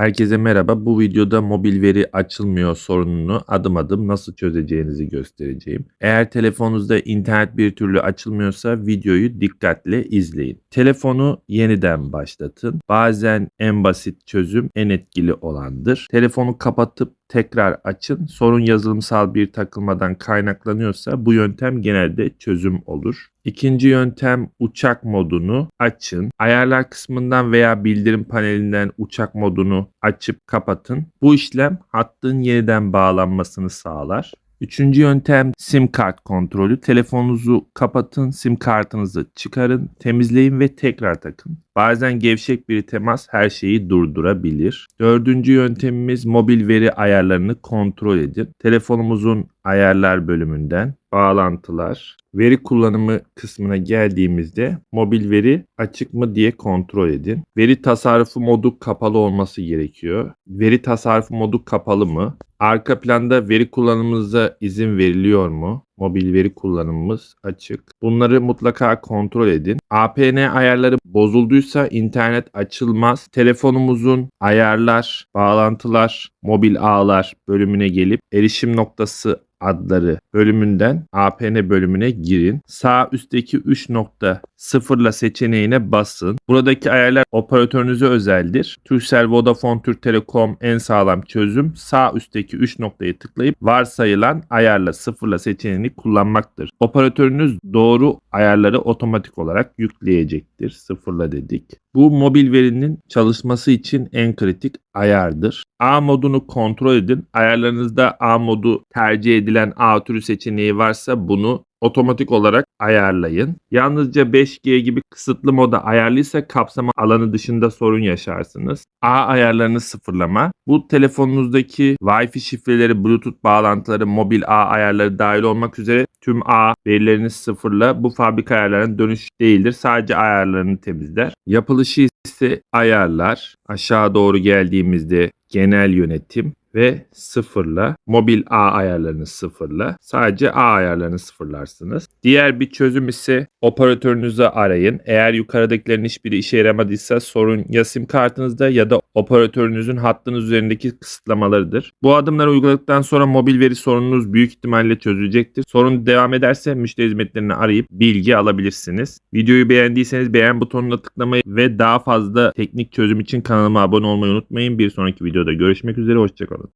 Herkese merhaba. Bu videoda mobil veri açılmıyor sorununu adım adım nasıl çözeceğinizi göstereceğim. Eğer telefonunuzda internet bir türlü açılmıyorsa videoyu dikkatle izleyin. Telefonu yeniden başlatın. Bazen en basit çözüm en etkili olandır. Telefonu kapatıp tekrar açın. Sorun yazılımsal bir takılmadan kaynaklanıyorsa bu yöntem genelde çözüm olur. İkinci yöntem uçak modunu açın. Ayarlar kısmından veya bildirim panelinden uçak modunu açıp kapatın. Bu işlem hattın yeniden bağlanmasını sağlar. Üçüncü yöntem sim kart kontrolü. Telefonunuzu kapatın, sim kartınızı çıkarın, temizleyin ve tekrar takın. Bazen gevşek bir temas her şeyi durdurabilir. Dördüncü yöntemimiz mobil veri ayarlarını kontrol edin. Telefonumuzun ayarlar bölümünden bağlantılar, veri kullanımı kısmına geldiğimizde mobil veri açık mı diye kontrol edin. Veri tasarrufu modu kapalı olması gerekiyor. Veri tasarrufu modu kapalı mı? Arka planda veri kullanımımıza izin veriliyor mu? Mobil veri kullanımımız açık. Bunları mutlaka kontrol edin. APN ayarları bozulduysa internet açılmaz. Telefonumuzun ayarlar, bağlantılar, mobil ağlar bölümüne gelip erişim noktası adları bölümünden APN bölümüne girin. Sağ üstteki 3 nokta sıfırla seçeneğine basın. Buradaki ayarlar operatörünüze özeldir. Turkcell, Vodafone, Türk Telekom en sağlam çözüm. Sağ üstteki 3 noktayı tıklayıp varsayılan ayarla sıfırla seçeneğini kullanmaktır. Operatörünüz doğru ayarları otomatik olarak yükleyecektir. Sıfırla dedik. Bu mobil verinin çalışması için en kritik ayardır. A modunu kontrol edin. Ayarlarınızda A modu tercih edilen A türü seçeneği varsa bunu otomatik olarak ayarlayın. Yalnızca 5G gibi kısıtlı moda ayarlıysa kapsama alanı dışında sorun yaşarsınız. A ayarlarını sıfırlama. Bu telefonunuzdaki Wi-Fi şifreleri, Bluetooth bağlantıları, mobil ağ ayarları dahil olmak üzere tüm ağ verilerini sıfırla. Bu fabrika ayarlarına dönüş değildir. Sadece ayarlarını temizler. Yapılışı ise ayarlar. Aşağı doğru geldiğimizde genel yönetim ve sıfırla mobil ağ ayarlarını sıfırla sadece ağ ayarlarını sıfırlarsınız. Diğer bir çözüm ise operatörünüzü arayın. Eğer yukarıdakilerin hiçbiri işe yaramadıysa sorun ya sim kartınızda ya da operatörünüzün hattınız üzerindeki kısıtlamalarıdır. Bu adımları uyguladıktan sonra mobil veri sorununuz büyük ihtimalle çözülecektir. Sorun devam ederse müşteri hizmetlerini arayıp bilgi alabilirsiniz. Videoyu beğendiyseniz beğen butonuna tıklamayı ve daha fazla teknik çözüm için kanalıma abone olmayı unutmayın. Bir sonraki videoda görüşmek üzere. Hoşçakalın.